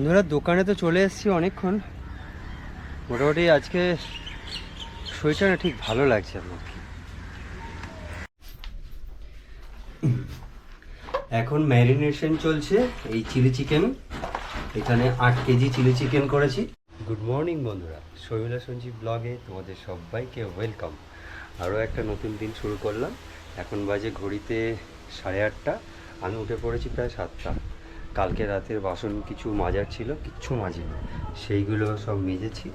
বন্ধুরা, দোকানে তো চলে এসেছি অনেকক্ষণ। মোটামুটি আজকে শরীরটা ঠিক ভালো লাগছে আমার এখন ম্যারিনেশন চলছে এই চিলি চিকেন। এখানে আট কেজি চিলি চিকেন করেছি। গুড মর্নিং বন্ধুরা, শর্মিলা সঞ্জীব ব্লগে তোমাদের সবাইকে ওয়েলকাম। আরও একটা নতুন দিন শুরু করলাম। এখন বাজে ঘড়িতে সাড়ে আটটা। আমি উঠে পড়েছি প্রায় সাতটা। কালকে রাতের বাসন কিছু মাজার ছিল, কিচ্ছু মাজিনি। সেইগুলো সব মেজেছি।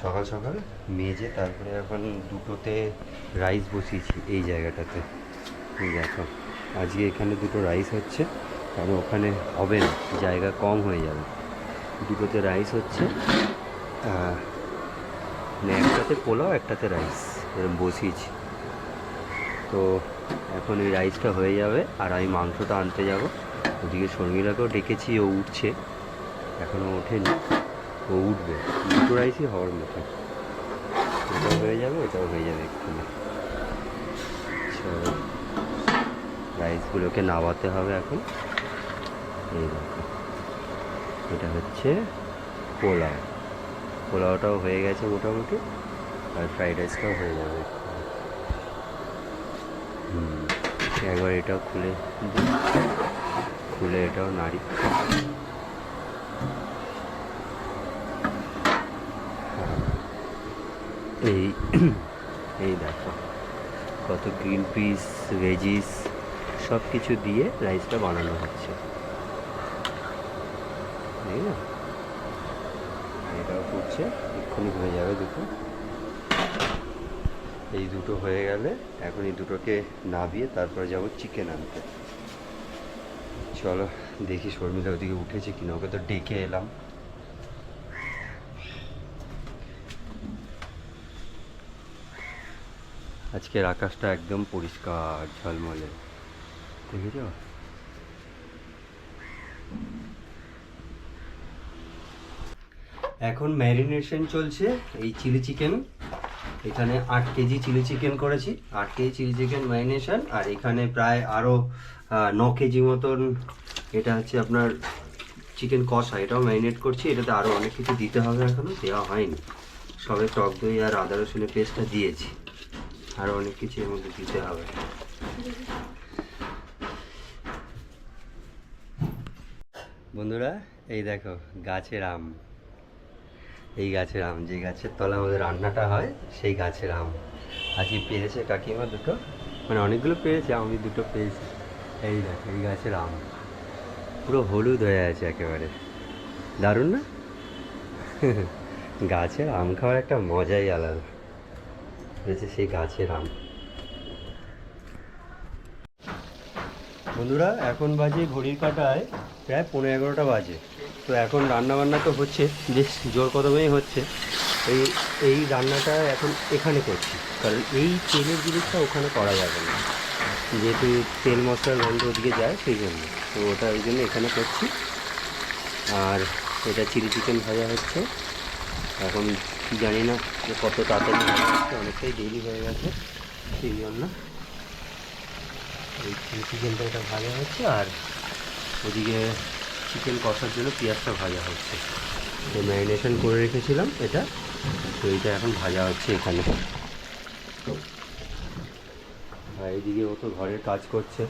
সকাল সকাল মেজে তারপরে এখন দুটোতে রাইস বসিয়েছি এই জায়গাটাতে। দেখো, আজকে এখানে দুটো রাইস হচ্ছে, কারণ ওখানে হবে না, জায়গা কম হয়ে যাবে। দুটোতে রাইস হচ্ছে মানে একটাতে পোলাও, একটাতে রাইস এরকম বসিয়েছি। তো এখন এই রাইসটা হয়ে যাবে, আর আমি মাংসটা আনতে যাব। ওদিকে শর্মিলাকেও ডেকেছি, ও উঠছে। এখনও ওঠেনি। ও উঠবে। দুটো রাইসই হওয়ার মতো। এটাও হয়ে যাবে ওটাও হয়ে যাবে এক্ষুনি। রাইসগুলোকে নামাতে হবে এখন। এই দেখো। এটা হচ্ছে পোলাও। পোলাওটাও হয়ে গেছে মোটামুটি, আর ফ্রাইড রাইসটাও হয়ে যাবে একবার এটাও খুলে দিই। খুলে এটাও হ্যাঁ। এই এই দেখো, কত গ্রিন পিস ভেজিস সব কিছু দিয়ে রাইসটা বানানো হচ্ছে। তাই না? এটাও ফুটছে, এক্ষুনি হয়ে যাবে দুটো। এই দুটো হয়ে গেলে এখন এই দুটোকে নাবিয়ে তারপরে যাব চিকেন আনতে। চলো, দেখি শর্মিলা ওদিকে উঠেছে কিনা, ওকে তো ডেকে এলাম। আজকের আকাশটা একদম পরিষ্কার ঝলমলে। দেখেছ এখন ম্যারিনেশন চলছে এই চিলি চিকেন। এখানে আট কেজি চিলি চিকেন করেছি, আট K G chilli chicken marination, আর এখানে প্রায় আরও ন কেজি মতন এটা হচ্ছে আপনার চিকেন কষা, এটাও ম্যারিনেট করছি, এটাতে আরও অনেক কিছু দিতে হবে এখনও দেওয়া হয়নি। সবে টক দই আর আদা রসুনের পেস্টটা দিয়েছি আরও অনেক কিছু এর মধ্যে দিতে হবে। বন্ধুরা, এই দেখো, গাছের আম। এই গাছের আম, যে গাছের তলা আমাদের রান্নাটা হয়, সেই গাছের আম। আজকে পেরেছে কাকিমা দুটো। মানে অনেকগুলো পেরেছে, আমি দুটো পেয়েছি। এই দেখো, এই গাছের আম। পুরো হলুদ হয়ে আছে একেবারে। দারুণ না? গাছের আম খাওয়ার একটা মজাই আলাদা। হয়েছে সেই গাছের আম। বন্ধুরা, এখন বাজে ঘড়ির কাটায় প্রায় পনেরো এগারোটা বাজে। তো এখন রান্না বান্না তো হচ্ছে, বেশ জোর কদমেই হচ্ছে। এই এই রান্নাটা এখন এখানে করছি। কারণ এই তেলের জিনিসটা ওখানে করা যাবে না। যেহেতু তেল মশলার গন্ধ ওদিকে যায়, সেই জন্য। তো ওটা ওই জন্য এখানে করছি। আর এটা চিলি চিকেন ভাজা হচ্ছে। এখন জানি না কত তাড়াতাড়ি অনেকটাই দেরি হয়ে গেছে, সেই জন্য এই চিলি চিকেনটা এটা ভাজা হচ্ছে। আর ওদিকে চিকেন কষার জন্য পেঁয়াজটা ভাজা হচ্ছে। তো ম্যারিনেশন করে রেখেছিলাম এটা। তো এটা এখন ভাজা হচ্ছে এখানে। আর এদিকে ও তো ঘরের কাজ করছে।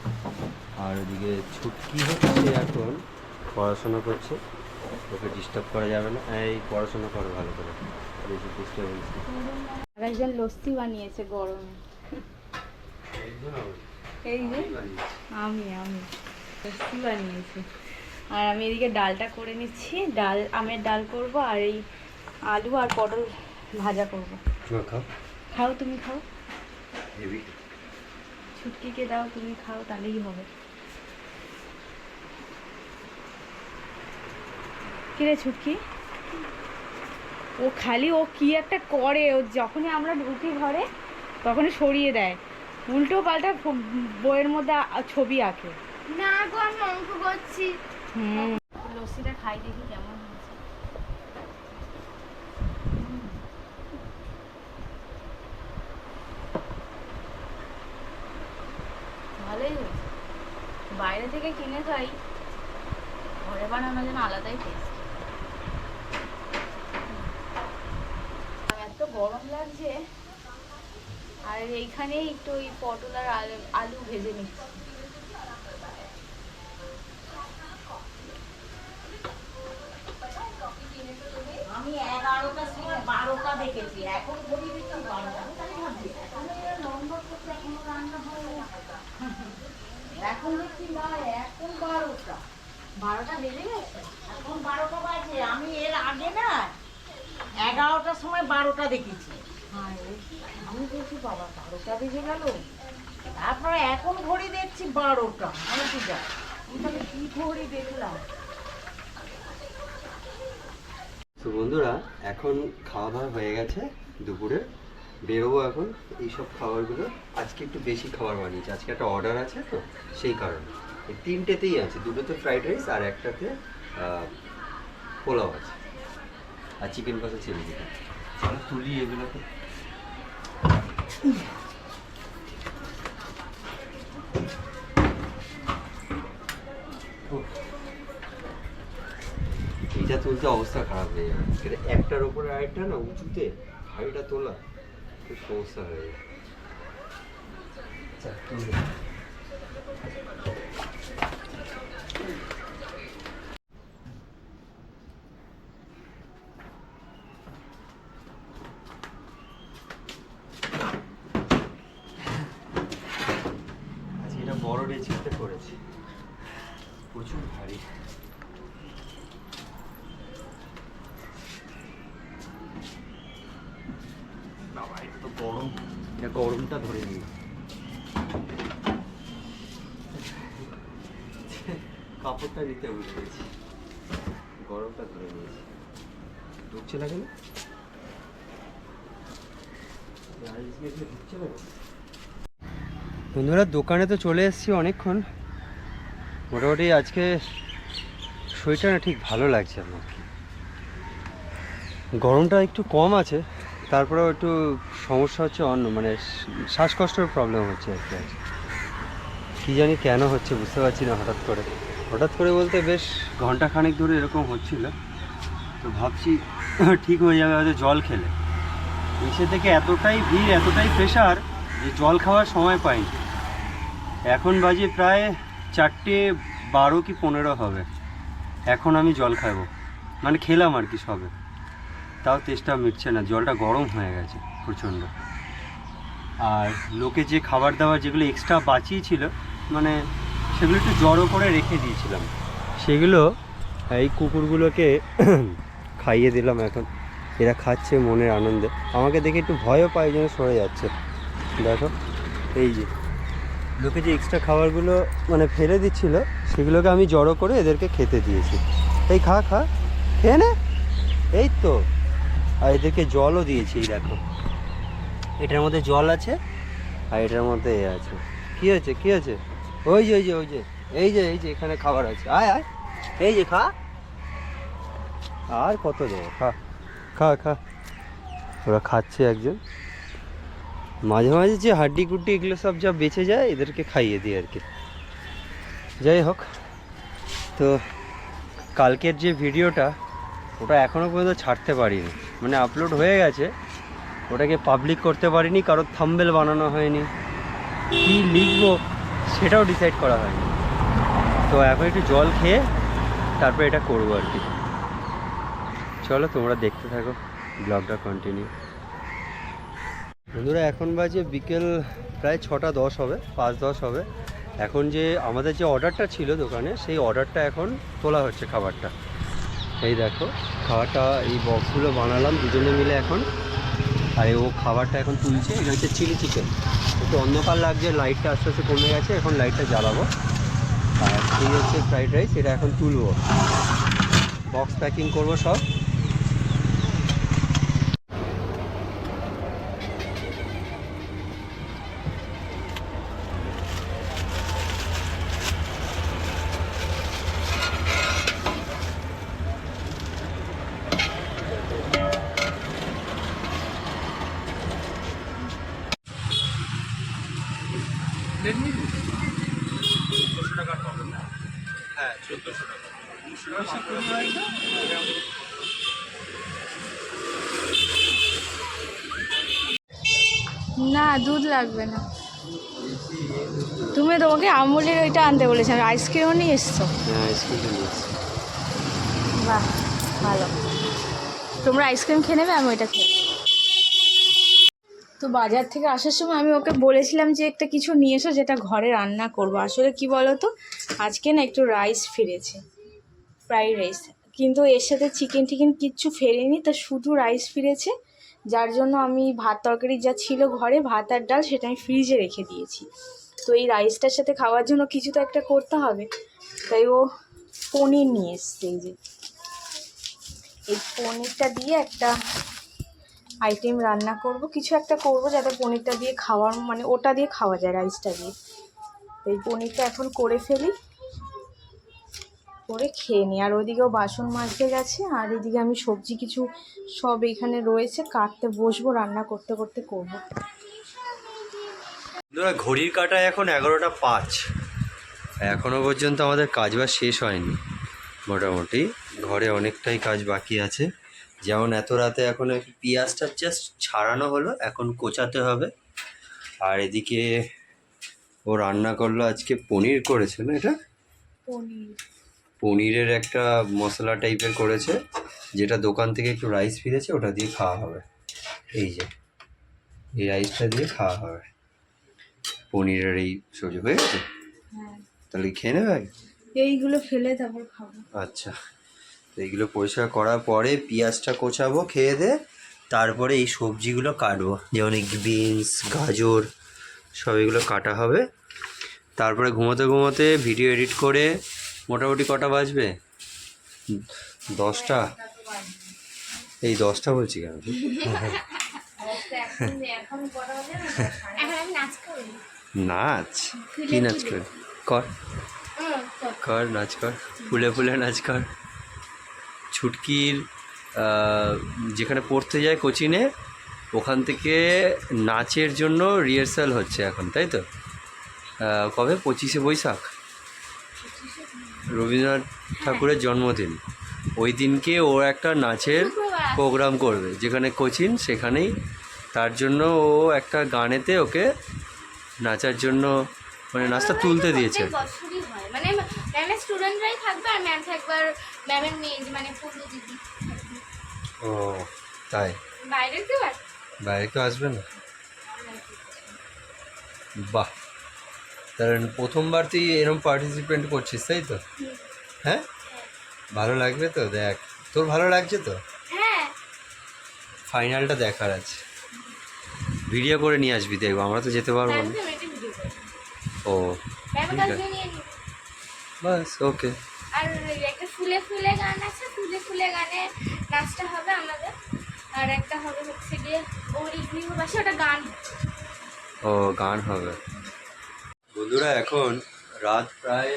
আর ওদিকে ছুটকি হচ্ছে এখন পড়াশোনা করছে। ওকে ডিস্টার্ব করা যাবে না। এই পড়াশোনা করো ভালো করে। বেশি ডিস্টার্বেন্স আর একজন লস্যি বানিয়েছে গরমে। এই যে আমি আমি। লস্যি বানিয়েছি। আর আমি এদিকে ডালটা করে নিচ্ছি। ডাল আমের ডাল করব আর এই আলু আর পটল ভাজা করব। খাও। খাও তুমি খাও। হেভি। ছুটকিকে দাও তুমি খাও তাহলেই হবে। কিরে ছুটকি? ও খালি ও কি একটা করে ও যখনই আমরা ঢুকি ঘরে তখনই সরিয়ে দেয়। উল্টো পাল্টা বইয়ের মধ্যে ছবি আঁকে। না গো আমি অঙ্ক করছি। লস্যিটা খাই দেখি বাইরে থেকে কিনে খাই, ঘরে বানানো যেন আলাদাই এত গরম লাগছে, আর এইখানেই একটু ওই পটল আর আলু ভেজে নিচ্ছি। আমি এগারোটার সময় বারোটা দেখেছি, এখন ঘড়ি দেখছি বারোটা। এখন দেখছি এখন বারোটা। বারোটা বেজে গেছে? এখন বারোটা বাজে, আমি এর আগে না এগারোটার সময় বারোটা দেখেছি। আমি বলছি, বাবা, বারোটা বেজে গেল। তারপরে এখন ঘড়ি দেখছি বারোটা। আমি কি ঘড়ি দেখলাম? তো বন্ধুরা, এখন খাওয়া দাওয়া হয়ে গেছে, দুপুরে। বেরোবো এখন, এইসব খাবারগুলো। আজকে একটু বেশি খাবার বানিয়েছি। আজকে একটা অর্ডার আছে তো, সেই কারণে। এই তিনটেতেই আছে, দুটোতে ফ্রাইড রাইস আর একটাতে পোলাও আছে। আর চিকেন কষা চিলি চিকেন তুলি এগুলোকে। তুলতে অবস্থা খারাপ হয়ে যাবে। এটা একটার উপরে আরেকটা না উঁচুতে হাড়িটা তোলা খুব সমস্যা হয়ে যাবে। আচ্ছা, আজকে এটা বড় ডেচিতে করেছি। প্রচুর ভারী বাবা এটা তো গরম এটা ধরে নিই কাপড়টা নিতে উঠেছি গরমটা ধরে নিয়েছি। ঢুকছে না কেন? বন্ধুরা, দোকানে তো চলে এসেছি অনেকক্ষণ। মোটামুটি আজকে শরীরটা না ঠিক ভালো লাগছে আমার গরমটা একটু কম আছে। তারপরেও একটু সমস্যা হচ্ছে অন্য মানে শ্বাসকষ্টের প্রবলেম হচ্ছে আর কি জানি কেন হচ্ছে বুঝতে পারছি না হঠাৎ করে। হঠাৎ করে বলতে বেশ ঘণ্টা খানেক ধরে এরকম হচ্ছিল। তো ভাবছি ঠিক হয়ে যাবে হয়তো জল খেলে। এসে থেকে এতটাই ভিড়, এতটাই প্রেশার যে জল খাওয়ার সময় পাইনি। এখন বাজে প্রায় চারটে বারো কি পনেরো হবে। এখন আমি জল খাব। মানে খেলাম আর কি সবে। তাও তেষ্টা মিটছে না, জলটা গরম হয়ে গেছে প্রচণ্ড। আর লোকে যে খাবার দাবার যেগুলো এক্সট্রা বাঁচিয়েছিল মানে সেগুলো একটু জড়ো করে রেখে দিয়েছিলাম। সেগুলো এই কুকুরগুলোকে খাইয়ে দিলাম এখন। এরা খাচ্ছে মনের আনন্দে। আমাকে দেখে একটু ভয়ও পায় যেন সরে যাচ্ছে। দেখো, এই যে। লোকে যে এক্সট্রা খাবারগুলো মানে ফেলে দিচ্ছিল, সেগুলোকে আমি জড়ো করে এদেরকে খেতে দিয়েছি। এই খা খা। খেয়ে নে। এই তো। আর এদেরকে জলও দিয়েছি এই দেখো। এটার মধ্যে জল আছে? আর এটার মধ্যে এ আছে। কি হয়েছে? কি হয়েছে? ওই যে ওই যে ওই যে এই যে এই যে এখানে খাবার আছে। আয় আয়। এই যে খা। আর কত দেবো? খা খা খা। ওরা খাচ্ছে একজন। মাঝে মাঝে যে হাড্ডি গুড্ডি এগুলো সব যা বেঁচে যায় এদেরকে খাইয়ে দিই আর কি। যাই হোক তো কালকের যে ভিডিওটা ওটা এখনও পর্যন্ত ছাড়তে পারিনি। মানে আপলোড হয়ে গেছে। ওটাকে পাবলিক করতে পারিনি, কারোর থাম্বেল বানানো হয়নি। কী লিখব সেটাও ডিসাইড করা হয়নি। তো এখন একটু জল খেয়ে তারপর এটা করব আর কি। চলো তোমরা দেখতে থাকো ব্লগটা কন্টিনিউ বন্ধুরা, এখন বাজে বিকেল প্রায় ছটা দশ হবে, পাঁচ দশ হবে। এখন যে আমাদের যে অর্ডারটা ছিল দোকানে, সেই অর্ডারটা এখন তোলা হচ্ছে খাবারটা। এই দেখো, খাবারটা এই বক্সগুলো বানালাম, দুজনে মিলে এখন। আর ও খাবারটা এখন তুলছে, এটা হচ্ছে চিলি চিকেন। একটু অন্ধকার লাগছে, লাইটটা আস্তে আস্তে কমে গেছে, এখন লাইটটা জ্বালাবো। আর এই হচ্ছে ফ্রাইড রাইস, এটা এখন তুলবো। বক্স প্যাকিং করব সব। হ্যাঁ চোদ্দোশো টাকা না দুধ লাগবে না। তুমি তোমাকে আমুলের ওইটা আনতে বলেছিলাম আইসক্রিমও নিয়ে এসছো। হ্যাঁ বাহ ভালো। তোমরা আইসক্রিম খেয়ে নেবে আমি ওইটা খেয়ে। তো বাজার থেকে আসার সময় আমি ওকে বলেছিলাম যে একটা কিছু নিয়ে এসো যেটা ঘরে রান্না করব। আসলে কি বলো তো আজকে না একটু রাইস ফিরেছে ফ্রাইড রাইস কিন্তু এর সাথে চিকেন টিকেন কিচ্ছু ফেরেনি, তা শুধু রাইস ফিরেছে। যার জন্য আমি ভাত তরকারি যা ছিল ঘরে, ভাত আর ডাল সেটা আমি ফ্রিজে রেখে দিয়েছি। তো এই রাইসটার সাথে খাওয়ার জন্য কিছু তো একটা করতে হবে। তাই ও পনির নিয়ে এসছে এই যে। এই পনিরটা দিয়ে একটা আইটেম রান্না করব, কিছু একটা করব যাতে পনিরটা দিয়ে খাওয়ার মানে ওটা দিয়ে খাওয়া যায় রাইসটা দিয়ে। এই পনিরটা এখন করে ফেলি। করে খেয়ে নিই। আর ওইদিকেও বাসন মাজতে গেছে, আর এদিকে আমি সবজি কিছু সব এখানে রয়েছে, কাটতে বসবো, রান্না করতে করতে করব। ঘড়ির কাটায় এখন এগারোটা পাঁচ। এখনও পর্যন্ত আমাদের কাজ বাজ শেষ হয়নি। মোটামুটি ঘরে অনেকটাই কাজ বাকি আছে। যেমন এত রাতে এখন পেঁয়াজটা জাস্ট ছাড়ানো হলো এখন কোচাতে হবে। আর এদিকে ও রান্না করল আজকে পনির করেছে না এটা? পনির। পনিরের একটা মশলা টাইপের করেছে যেটা দোকান থেকে একটু রাইস ফিরেছে ওটা দিয়ে খাওয়া হবে। এই যে এই রাইসটা দিয়ে খাওয়া হবে। পনিরের এই সবজি হয়ে গেছে? হ্যাঁ। তাহলে খেয়ে নেবে? এইগুলো ফেলে তারপর খাব। আচ্ছা। তো এইগুলো পরিষ্কার করার পরে পেঁয়াজটা কোচাবো, খেয়ে দে, তারপরে এই সবজিগুলো কাটবো। যেমন বিনস, গাজর, সব এগুলো কাটা হবে। তারপরে ঘুমোতে ঘুমোতে ভিডিও এডিট করে মোটামুটি কটা বাজবে? দশটা? এই দশটা বলছি কেন? নাচ? কি নাচ কর কর, নাচ কর। ফুলে ফুলে নাচ কর। ছুটকির যেখানে পড়তে যায় কোচিনে, ওখান থেকে নাচের জন্য রিহার্সাল হচ্ছে এখন, তাই তো? কবে? পঁচিশে বৈশাখ। রবীন্দ্রনাথ ঠাকুরের জন্মদিন। ওই দিনকে ও একটা নাচের প্রোগ্রাম করবে, যেখানে কোচিন, সেখানেই তার জন্য ও একটা গানেতে ওকে নাচার জন্য মানে নাচটা তুলতে দিয়েছে স্টুডেন্টরাই থাকবে আর ম্যাম থাকবে আর ম্যামের মেয়ে মানে পূর্ব দিদি ও তাই? বাইরের কেউ আছে বাইরে কেউ আসবে না? বাহ! তাহলে প্রথমবার তুই এরকম পার্টিসিপেন্ট করছিস তাই তো? হ্যাঁ? ভালো লাগবে তো? দেখ তোর ভালো লাগছে তো? হ্যাঁ। ফাইনালটা দেখার আছে। ভিডিও করে নিয়ে আসবি দেখব আমরা তো যেতে পারব না। ও ঠিক আছে। বাস ওকে আর একটা ফুলে ফুলে গান আছে ফুলে ফুলে গানে নাচটা হবে আমাদের। আর একটা হবে হচ্ছে গিয়ে ওরি গৃহবাসী ওটা গান। ও গান হবে। বন্ধুরা এখন রাত প্রায়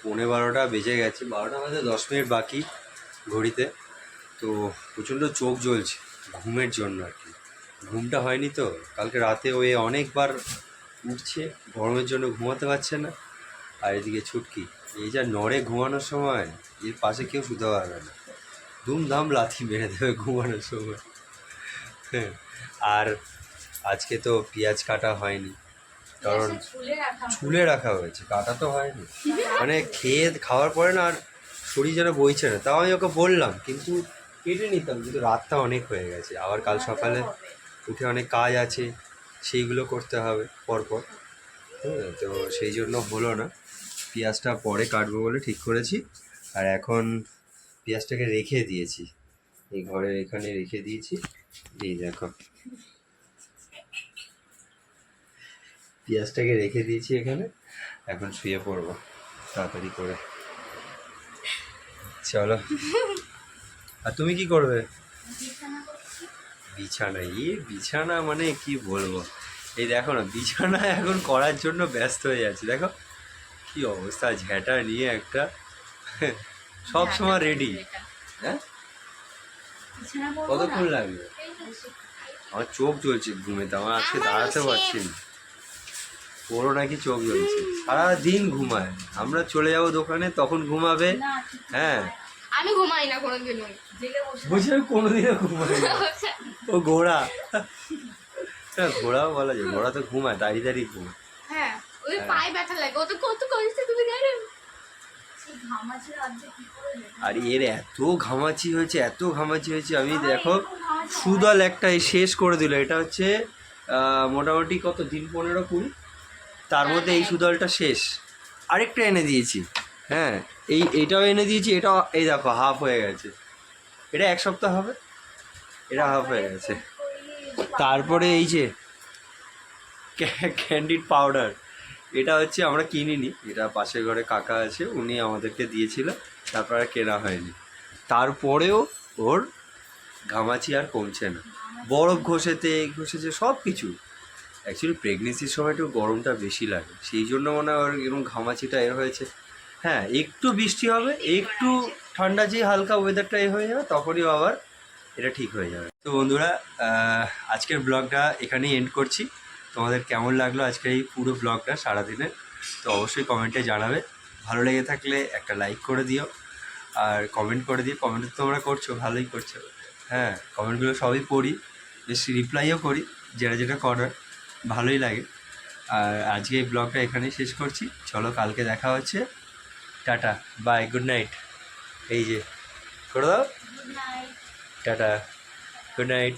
পৌনে বারোটা বেজে গেছে। বারোটা বাজে দশ মিনিট বাকি ঘড়িতে। তো প্রচণ্ড চোখ জ্বলছে ঘুমের জন্য আর কি। ঘুমটা হয়নি তো কালকে রাতে ওই অনেকবার উঠছে গরমের জন্য ঘুমাতে পারছে না। আর এদিকে ছুটকি এই যা নড়ে ঘুমানোর সময় এর পাশে কেউ শুতে পারবে না। ধুমধাম লাথি মেরে দেবে ঘুমানোর সময়। হ্যাঁ আর আজকে তো পেঁয়াজ কাটা হয়নি। কারণ ছুলে রাখা হয়েছে। কাটা তো হয়নি। মানে খেয়ে খাওয়ার পরে না আর শরীর যেন বইছে না তাও আমি ওকে বললাম কিন্তু কেটে নিতাম কিন্তু রাতটা অনেক হয়ে গেছে। আবার কাল সকালে উঠে অনেক কাজ আছে সেইগুলো করতে হবে পরপর। হ্যাঁ তো সেই জন্য হলো না। পেঁয়াজটা পরে কাটবো বলে ঠিক করেছি। আর এখন পেঁয়াজটাকে রেখে দিয়েছি। এই ঘরের এখানে রেখে দিয়েছি। এই দেখো। পেঁয়াজটাকে রেখে দিয়েছি এখানে। এখন শুয়ে পড়ব তাড়াতাড়ি করে। চলো। আর তুমি কি করবে? বিছানা। ই বিছানা মানে কি বলব? এই দেখো না, বিছানা এখন করার জন্য ব্যস্ত হয়ে যাচ্ছে। দেখো কি অবস্থা? ঝ্যাঁটা নিয়ে একটা সব সময় রেডি হ্যাঁ? কতক্ষণ লাগবে? আমার চোখ জ্বলছে ঘুমেতে আমার আজকে দাঁড়াতে পারছি না। ওরও নাকি চোখ জ্বলছে। সারাদিন ঘুমায়। আমরা চলে যাব দোকানে তখন ঘুমাবে। হ্যাঁ। আমি ঘুমাই না কোনোদিনও। বলছি আমি কোনোদিনও ঘুমাই না। ও ঘোড়া। হ্যাঁ ঘোড়াও বলা যায়। ঘোড়া তো ঘুমায় দাঁড়িয়ে দাঁড়িয়ে ঘুমায়। হ্যাঁ। ওই পায়ে ব্যথা লাগে। ও তো কত কষ্ট তুমি জানো? আর এর এত ঘামাচি হয়েছে এত ঘামাচি হয়েছে। আমি দেখো সুদল একটা শেষ করে দিল। এটা হচ্ছে মোটামুটি কত দিন পনেরো কুড়ি? তার মধ্যে এই সুদলটা শেষ। আরেকটা এনে দিয়েছি। হ্যাঁ এই এটাও এনে দিয়েছি। এটা এই দেখো হাফ হয়ে গেছে। এটা এক সপ্তাহ হবে? এটা হাফ হয়ে গেছে। তারপরে এই যে ক্যান্ডিড পাউডার এটা হচ্ছে আমরা কিনিনি, এটা পাশের ঘরে কাকা আছে, উনি আমাদেরকে দিয়েছিল, তারপর আর কেনা হয়নি। তারপরেও ওর ঘামাচি আর কমছে না। বরফ ঘষেতে ঘষেছে সব কিছু। অ্যাকচুয়ালি প্রেগনেন্সির সময় একটু গরমটা বেশি লাগে, সেই জন্য মনে হয় এরকম ঘামাচিটা এর হয়েছে। হ্যাঁ একটু বৃষ্টি হবে, একটু ঠান্ডা যে হালকা ওয়েদারটা এ হয়ে যাবে, তখনই আবার এটা ঠিক হয়ে যাবে। তো বন্ধুরা আজকের ব্লগটা এখানেই এন্ড করছি। তোমাদের কেমন লাগল আজকের এই পুরো ব্লগটা সারাদিনের তো অবশ্যই কমেন্টে জানাবে। ভালো লেগে থাকলে একটা লাইক করে দিও। আর কমেন্ট করে দিও। কমেন্ট তো তোমরা করছ ভালোই করছ। হ্যাঁ কমেন্টগুলো সবই পড়ি। বেশ রিপ্লাইও করি যেটা যেটা করার ভালোই লাগে। আর আজকে এই ব্লগটা এখানেই শেষ করছি। চলো কালকে দেখা হচ্ছে। টাটা বাই গুড নাইট এই যে করে দাও। Tata good night